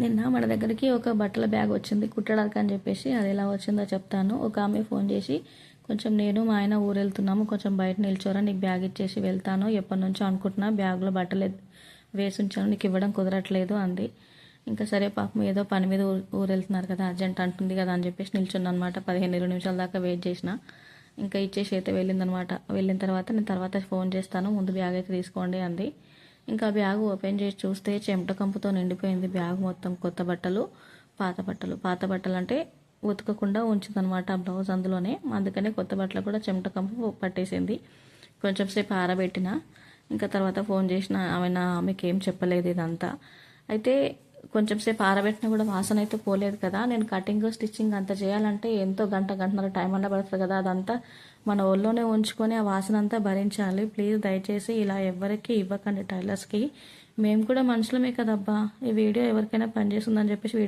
నిన్న మన దగ్గరికి ఒక బట్టల బ్యాగ్ వచ్చింది కుట్టడానికి అని చెప్పేసి. అది ఎలా వచ్చిందో చెప్తాను. ఒక ఆమె ఫోన్ చేసి కొంచెం నేను మా ఆయన ఊరు వెళ్తున్నాము కొంచెం బయట నిల్చోరా నీకు బ్యాగ్ ఇచ్చేసి వెళ్తాను. ఎప్పటి నుంచో అనుకుంటున్నా బ్యాగ్లో బట్టలు వేసి ఉంచాను నీకు ఇవ్వడం కుదరట్లేదు అంది. ఇంకా సరే పాపం ఏదో పని మీద ఊరు వెళ్తున్నారు కదా అర్జెంట్ అంటుంది కదా అని చెప్పేసి నిల్చున్నా అనమాట పదిహేను ఇరవై నిమిషాల దాకా వెయిట్ చేసిన. ఇంకా ఇచ్చేసి అయితే వెళ్ళిందనమాట వెళ్ళిన తర్వాత నేను తర్వాత ఫోన్ చేస్తాను ముందు బ్యాగ్ అయితే తీసుకోండి అంది. ఇంకా బ్యాగ్ ఓపెన్ చేసి చూస్తే చెమట కంపుతో నిండిపోయింది. బ్యాగ్ మొత్తం కొత్త బట్టలు పాత బట్టలు. పాత బట్టలు అంటే ఉతకకుండా ఉంచిందనమాట ఆ బ్లౌజ్ అందులోనే. అందుకనే కొత్త బట్టలు కూడా చెమట కంపు పట్టేసింది. కొంచెం సేపు ఆరబెట్టిన ఇంకా తర్వాత ఫోన్ చేసిన ఆమె నా ఆమెకి ఏం చెప్పలేదు ఇదంతా. అయితే కొంచెం సేపు ఆరబెట్టినా కూడా వాసన అయితే పోలేదు కదా. నేను కటింగ్ స్టిచ్చింగ్ అంత చేయాలంటే ఎంతో గంట గంటన్నర టైం అన్న పడుతుంది కదా. అదంతా మన ఒళ్ళోనే ఉంచుకొని ఆ వాసన అంతా భరించాలి. ప్లీజ్ దయచేసి ఇలా ఎవరికి ఇవ్వకండి టైలర్స్కి మేము కూడా మనుషులమే కదబ్బా. ఈ వీడియో ఎవరికైనా పనిచేస్తుందని చెప్పేసి వీడియో